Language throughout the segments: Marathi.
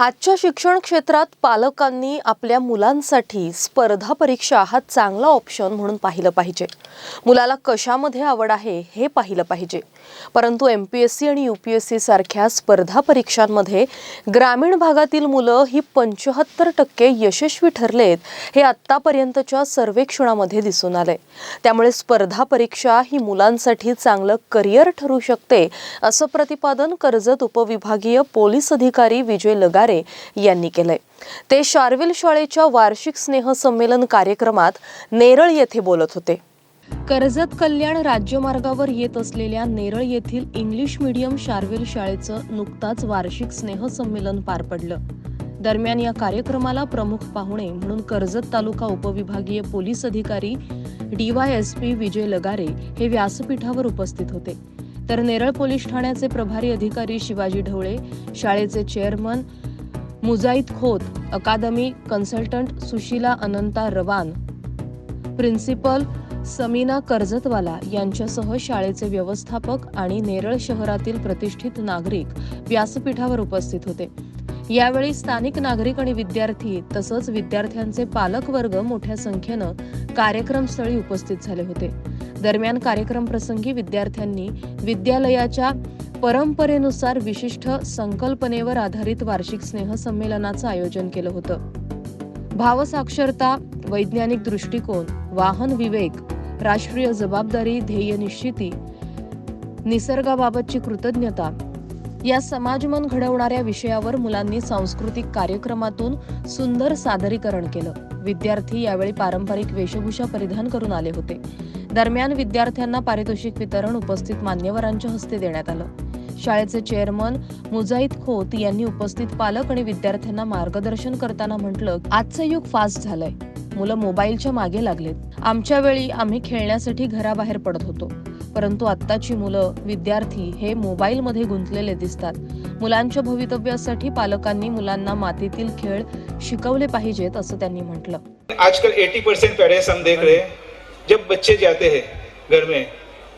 आजच्या शिक्षण क्षेत्रात पालकांनी आपल्या मुलांसाठी स्पर्धा परीक्षा हा चांगला ऑप्शन म्हणून पाहिलं पाहिजे. मुलाला कशामध्ये आवड आहे हे पाहिलं पाहिजे. परंतु एम पी एस सी आणि यू पी एस सी सारख्या स्पर्धा परीक्षांमध्ये ग्रामीण भागातील मुलं ही पंच्याहत्तर टक्के यशस्वी ठरलेत हे आत्तापर्यंतच्या सर्वेक्षणामध्ये दिसून आलंय. त्यामुळे स्पर्धा परीक्षा ही मुलांसाठी चांगलं करिअर ठरू शकते असं प्रतिपादन कर्जत उपविभागीय पोलीस अधिकारी विजय लगारे यांनी केलंय. ते शार्विल शाळेच्या वार्षिक स्नेह संमेलन कार्यक्रमात नेरळ येथे बोलत होते. कर्जत कल्याण राज्यमार्गावर येत असलेल्या नेरळ येथील इंग्लिश मीडियम शार्विल शाळेचं नुकताच वार्षिक स्नेहसंमेलन पार पडलं. दरम्यान या कार्यक्रमाला प्रमुख पाहुणे म्हणून कर्जत तालुका उपविभागीय पोलीस अधिकारी डीवायएसपी विजय लगारे हे व्यासपीठावर उपस्थित होते. तर नेरळ पोलीस ठाण्याचे प्रभारी अधिकारी शिवाजी ढवळे शाळेचे chairman Mujaid Khot academy consultant Sushila Ananta Rawan. Principal Samina कर्जतवाला यांच्यासह शाळेचे व्यवस्थापक आणि नेरळ शहरातील प्रतिष्ठित नागरिक व्यासपीठावर उपस्थित होते. यावेळी स्थानिक नागरिक आणि विद्यार्थी तसंच विद्यार्थ्यांचे पालकवर्ग मोठ्या संख्येनं कार्यक्रमस्थळी उपस्थित झाले होते. दरम्यान कार्यक्रम प्रसंगी विद्यार्थ्यांनी विद्यालयाच्या परंपरेनुसार विशिष्ट संकल्पनेवर आधारित वार्षिक स्नेहसंमेलनाचं आयोजन केलं होतं. भावसाक्षरता वैज्ञानिक दृष्टिकोन वाहन विवेक राष्ट्रीय जबाबदारी ध्येय निश्चिती निसर्गाबाबतची कृतज्ञता या समाजमन घडवणाऱ्या विषयावर मुलांनी सांस्कृतिक कार्यक्रमातून सुंदर सादरीकरण केलं. विद्यार्थी यावेळी पारंपरिक वेशभूषा परिधान करून आले होते. दरम्यान विद्यार्थ्यांना पारितोषिक वितरण उपस्थित मान्यवरांच्या हस्ते देण्यात आलं. शाळेचे चेअरमन मुजाईद खोत यांनी उपस्थित पालक आणि विद्यार्थ्यांना मार्गदर्शन करताना म्हटलं आजचं युग फास्ट झालंय. मुलं मोबाईलच्या मागे लागलेत. आमच्या वेळी आम्ही खेळण्यासाठी घराबाहेर पडत होतो. परंतु आत्ताची मुलं विद्यार्थी हे मोबाईलमध्ये गुंतलेले दिसतात. मुलांच्या भवितव्यासाठी पालकांनी मुलांना मातीतील खेळ शिकवले पाहिजेत असं त्यांनी म्हटलं. आजकल 80 परसेंट पेरेंट्स हम देख रहे जब बच्चे जाते हैं घर में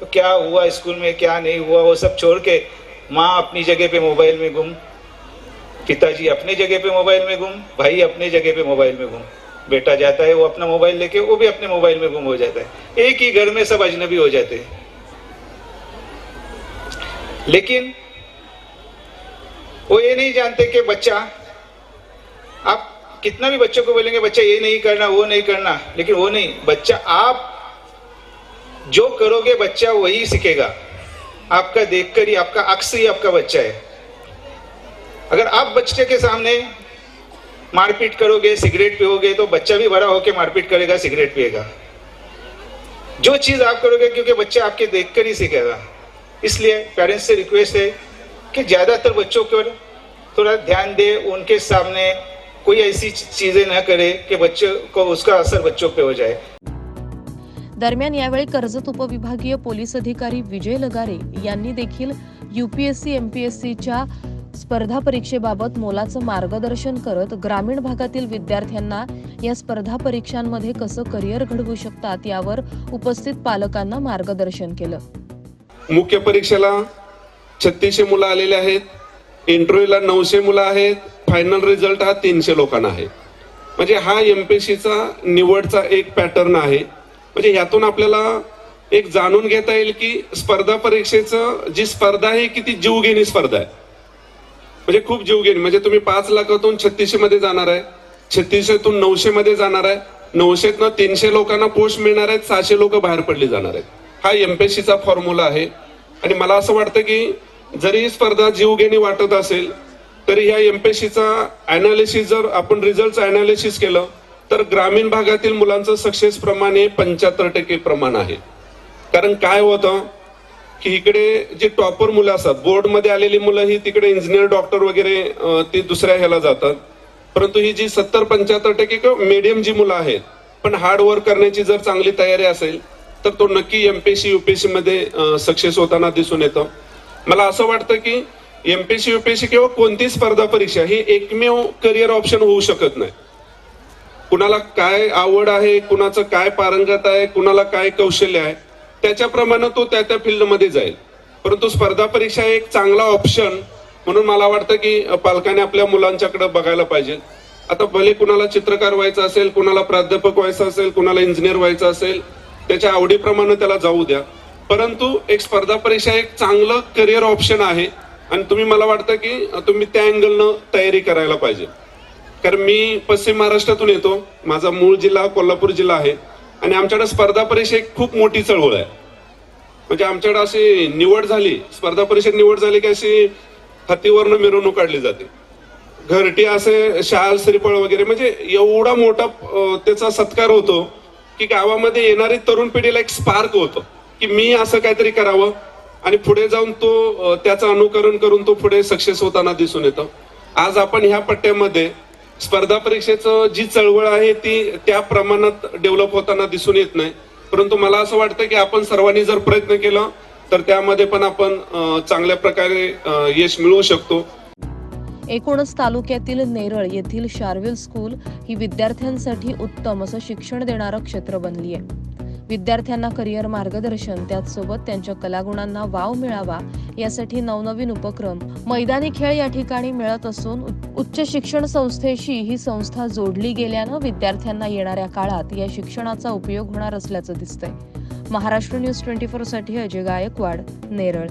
तो क्या हुआ स्कूल में क्या नहीं हुआ वो सब छोड़ के माँ अपनी जगह पे मोबाइल में गुम पिताजी अपनी जगह पे मोबाइल में गुम भाई अपनी जगह पे मोबाइल में गुम बेटा जाता है, वो अपना मोबाइल लेके, वो भी अपने मोबाइल में गुम हो जाता है। एक ही घर में सब अजनबी हो जाते हैं। लेकिन वो ये नहीं जानते कि बच्चा, आप कितना भी बच्चों को बोलेंगे, बच्चा, ये नहीं करना, वो नहीं करना। लेकिन वो नहीं, बच्चा, आप जो करोगे, बच्चा वही सीखेगा। आपका देखकर ही आपका अक्स ही आपका बच्चा है। अगर आप बच्चे के सामने मारपीट करोगे, सिगरेट पियोगे तो बच्चा भी बड़ा होकर मारपीट करेगा, सिगरेट पिएगा। जो चीज़ आप करोगे, क्योंकि बच्चा आपके देखकर ही सीखेगा। इसलिए पेरेंट्स से रिक्वेस्ट है कि ज़्यादातर बच्चों पर थोड़ा ध्यान दे, उनके सामने कोई ऐसी चीज़ें ना करे कि बच्चों को उसका असर बच्चों पे हो जाए। दरम्यान यावेळी कर्जत उपविभागीय पोलीस अधिकारी विजय लगारे यांनी देखील युपीएससी एमपीएससीच्या स्पर्धा परीक्षेबाबत मोलाचं मार्गदर्शन करत ग्रामीण भागातील विद्यार्थ्यांना या स्पर्धा परीक्षांमध्ये कसं करिअर घडवू शकतात यावर उपस्थित पालकांना मार्गदर्शन केलं. मुख्य परीक्षेला छत्तीसशे मुलं आलेले आहेत. इंटरव्ह्यूला नऊशे मुलं आहेत. फायनल रिझल्ट हा तीनशे लोकांना आहे. म्हणजे हा एमपीएससीचा निवडचा एक पॅटर्न आहे. म्हणजे ह्यातून आपल्याला एक जाणून घेता येईल की स्पर्धा परीक्षेचं जी स्पर्धा आहे किती जीवघेणी स्पर्धा आहे. म्हणजे खूप जीवघेणी. म्हणजे तुम्ही पाच लाखातून छत्तीसशे मध्ये जाणार आहे छत्तीसशेतून नऊशे मध्ये जाणार आहे नऊशेतनं तीनशे लोकांना पोस्ट मिळणार आहेत सहाशे लोक बाहेर पडली जाणार आहेत. हा एमपीएससीचा फॉर्म्युला आहे. आणि मला असं वाटतं की जरी ही स्पर्धा जीवघेणी वाटत असेल तरी ह्या एमपीएससीचा अनालिसिस जर आपण रिझल्ट अनालिसिस केलं तर ग्रामीण भागातील मुलांचं सक्सेस प्रमाण हे पंच्याहत्तर टक्के प्रमाण आहे. कारण काय होतं? की इकडे जे टॉपर मुलं असतात बोर्डमध्ये आलेली मुलं ही तिकडे इंजिनियर डॉक्टर वगैरे ते दुसऱ्या ह्याला जातात. परंतु ही जी सत्तर पंच्याहत्तर टक्के किंवा मीडियम जी मुलं आहेत पण हार्ड वर्क करण्याची जर चांगली तयारी असेल तर तो नक्की एमपीएससी युपीएससी मध्ये सक्सेस होताना दिसून येतं. मला असं वाटतं की एमपीएससी युपीएससी किंवा कोणती स्पर्धा परीक्षा ही एकमेव करिअर ऑप्शन होऊ शकत नाही. कुणाला काय आवड आहे कुणाचं काय पारंगत आहे कुणाला काय कौशल्य आहे त्याच्याप्रमाणे तो त्या त्या फील्डमध्ये जाईल. परंतु स्पर्धा परीक्षा एक चांगला ऑप्शन म्हणून मला वाटतं की पालकांनी आपल्या मुलांच्याकडे बघायला पाहिजे. आता भले कुणाला चित्रकार व्हायचं असेल कुणाला प्राध्यापक व्हायचं असेल कुणाला इंजिनियर व्हायचं असेल त्याच्या आवडीप्रमाणे त्याला जाऊ द्या. परंतु एक स्पर्धा परीक्षा एक चांगलं करिअर ऑप्शन आहे आणि तुम्ही मला वाटतं की तुम्ही त्या अँगलनं तयारी करायला पाहिजे. कारण मी पश्चिम महाराष्ट्रातून येतो. माझा मूळ जिल्हा कोल्हापूर जिल्हा आहे. आणि आमच्याकडे स्पर्धा परीक्षा एक खूप मोठी चळवळ आहे. म्हणजे आमच्याकडे अशी निवड झाली स्पर्धा परीक्षेत निवड झाली की अशी हत्तीवरनं मिरवणूक काढली जाते. घरटी असे शाल श्रीफळ वगैरे म्हणजे एवढा मोठा त्याचा सत्कार होतो की गावामध्ये येणारी तरुण पिढीला एक स्पार्क होतो की मी असं काहीतरी करावं. आणि पुढे जाऊन तो त्याचं अनुकरण करून तो पुढे सक्सेस होताना दिसून येतो. आज आपण ह्या पट्ट्यामध्ये स्पर्धा परीक्षेचं जी चळवळ आहे ती त्या प्रमाणात डेव्हलप होताना दिसून येत नाही. परंतु मला असं वाटतं की आपण सर्वांनी जर प्रयत्न केला तर त्यामध्ये पण आपण चांगल्या प्रकारे यश मिळवू शकतो. एकूणच तालुक्यातील नेरळ येथील शार्विल स्कूल ही विद्यार्थ्यांसाठी उत्तम असं शिक्षण देणारं क्षेत्र बनली आहे विद्यार्थ्यांना करिअर मार्गदर्शन त्याचसोबत त्यांच्या कलागुणांना वाव मिळावा यासाठी नवनवीन उपक्रम मैदानी खेळ या ठिकाणी मिळत असून उच्च शिक्षण संस्थेशी ही संस्था जोडली गेल्यानं विद्यार्थ्यांना येणाऱ्या काळात या शिक्षणाचा उपयोग होणार असल्याचं दिसतंय. महाराष्ट्र न्यूज ट्वेंटी फोरसाठी अजय गायकवाड नेरळ.